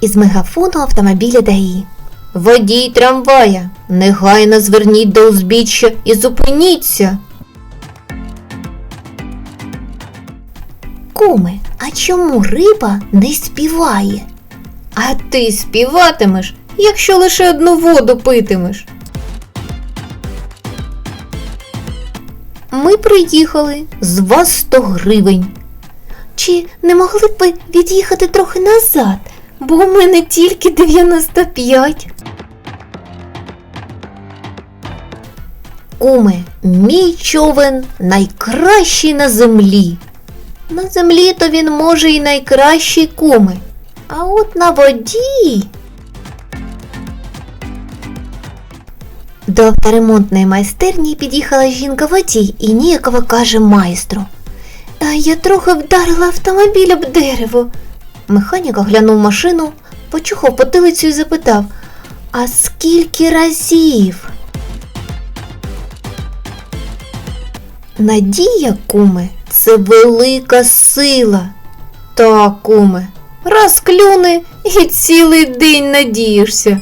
із мегафону автомобіля ДАІ. Водій трамвая, негайно зверніть до узбіччя і зупиніться. Куме, а чому риба не співає? А ти співатимеш, якщо лише одну воду питимеш. Ми приїхали, з вас 100 гривень. Чи не могли б ви від'їхати трохи назад, бо у мене тільки 95. Куме, мій човен найкращий на землі. На землі то він може і найкращий куме. А от на воді. До авторемонтної майстерні під'їхала жінка водій і ніяково каже майстру. А я трохи вдарила автомобіль об дерево. Механік оглянув машину, почухав потилицю і запитав: А скільки разів? Надія, куме, це велика сила. Так, куме, раз клюне і цілий день надієшся.